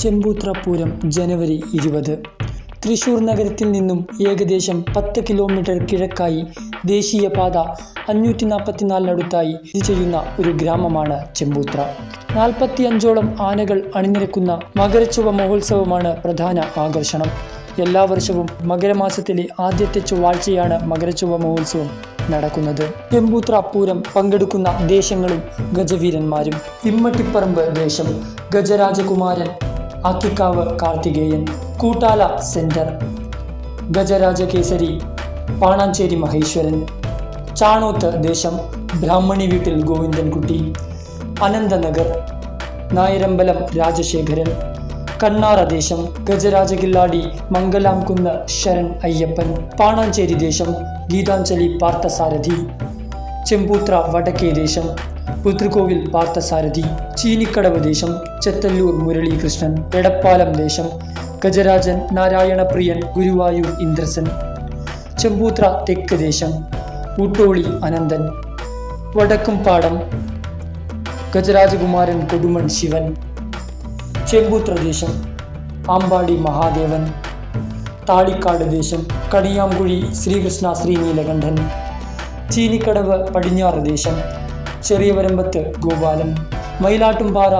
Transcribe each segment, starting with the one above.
ചെമ്പൂത്ര പൂരം ജനുവരി ഇരുപത്. തൃശൂർ നഗരത്തിൽ നിന്നും ഏകദേശം പത്ത് കിലോമീറ്റർ കിഴക്കായി ദേശീയപാത അഞ്ഞൂറ്റി നാൽപ്പത്തിനാലിനടുത്തായി സ്ഥിതി ചെയ്യുന്ന ഒരു ഗ്രാമമാണ് ചെമ്പൂത്ര. നാൽപ്പത്തിയഞ്ചോളം ആനകൾ അണിനിരക്കുന്ന മകരച്ചുവ മഹോത്സവമാണ് പ്രധാന ആകർഷണം. എല്ലാ വർഷവും മകരമാസത്തിലെ ആദ്യത്തെ ചൊവ്വാഴ്ചയാണ് മകരച്ചുവ മഹോത്സവം നടക്കുന്നത്. ചെമ്പൂത്ര പൂരം പങ്കെടുക്കുന്ന ദേശങ്ങളും ഗജവീരന്മാരും. ഇമ്മട്ടിപ്പറമ്പ് ദേശം. ഗജരാജകുമാരൻ അക്കിക്കാവ് കാർത്തികേയൻ കൂട്ടാല സെന്റർ. ഗജരാജകേസരി പാണാഞ്ചേരി മഹേശ്വരൻ. ചാണോത്ത് ദേശം ബ്രാഹ്മണി വീട്ടിൽ ഗോവിന്ദൻകുട്ടി. അനന്തനഗർ നായരമ്പലം രാജശേഖരൻ. കണ്ണാറ ദേശം ഗജരാജകില്ലാടി മംഗലാംകുന്ന് ശരൺ അയ്യപ്പൻ. പാണാഞ്ചേരി ദേശം ഗീതാഞ്ജലി പാർത്ഥസാരഥി. ചെമ്പൂത്ര വടക്കേ ദേശം പുത്രികോവിൽ പാർത്ഥസാരഥി ചീനിക്കടവ് ദേശം ചെത്തല്ലൂർ മുരളീകൃഷ്ണൻ എടപ്പാലം ദേശം ഗജരാജൻ നാരായണപ്രിയൻ ഗുരുവായൂർ ഇന്ദ്രസൻ ചെമ്പൂത്ര തെക്ക് ദേശം ഊട്ടോളി അനന്തൻ വടക്കുംപാടം ഗജരാജകുമാരൻ കൊടുമൺ ശിവൻ ചെമ്പൂത്ര ദേശം ആമ്പാടി മഹാദേവൻ താളിക്കാട് ദേശം കണിയാംകുഴി ശ്രീകൃഷ്ണ ശ്രീനീലകണ്ഠൻ ചീനിക്കടവ് പടിഞ്ഞാറ് ദേശം ചെറിയവരമ്പത്ത് ഗോപാലൻ മയിലാട്ടുംപാറ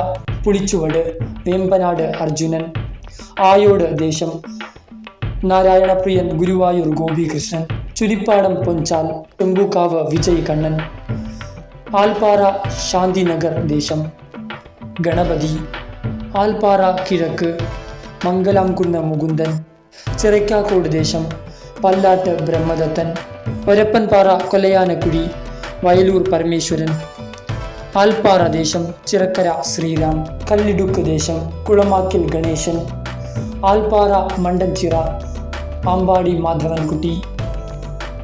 പുളിച്ചുവട് വേമ്പനാട് അർജുനൻ ആയോട് ദേശം നാരായണപ്രിയൻ ഗുരുവായൂർ ഗോപികൃഷ്ണൻ ചുരിപ്പാടം പൊഞ്ചാൽ ടെമ്പുക്കാവ് വിജയ് കണ്ണൻ ആൽപ്പാറ ശാന്തിനഗർ ദേശം ഗണപതി ആൽപ്പാറ കിഴക്ക് മംഗലാംകുന്ന് മുകുന്ദൻ ചിറയ്ക്കാക്കോട് ദേശം പല്ലാട്ട് ബ്രഹ്മദത്തൻ ഒരപ്പൻപാറ കൊലയാനക്കുടി വയലൂർ പരമേശ്വരൻ. ആൽപ്പാറ ദേശം ചിറക്കര ശ്രീരാം കല്ലിടുക്ക് ദേശം കുളമാക്കിൽ ഗണേശൻ ആൽപ്പാറ മണ്ടൻചിറ ആമ്പാടി മാധവൻകുട്ടി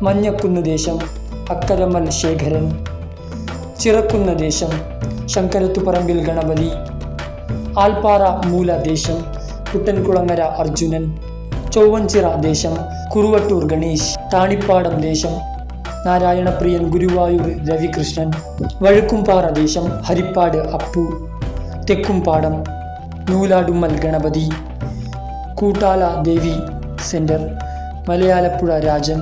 മഞ്ഞക്കുന്ന് ദേശം അക്കരമൽ ശേഖരൻ ചിറക്കുന്ന ദേശം ശങ്കരത്തുപറമ്പിൽ ഗണപതി ആൽപ്പാറ മൂല ദേശം കുട്ടൻകുളങ്ങര അർജുനൻ ചൊവ്വൻചിറ ദേശം കുറുവട്ടൂർ ഗണേശ് താണിപ്പാടം ദേശം നാരായണപ്രിയൻ ഗുരുവായൂർ രവികൃഷ്ണൻ വഴുക്കുംപാറ ദേശം ഹരിപ്പാട് അപ്പു തെക്കുംപാടം നൂലാടുമ്മൽ ഗണപതി കൂട്ടാല ദേവി സെന്റർ മലയാലപ്പുഴ രാജൻ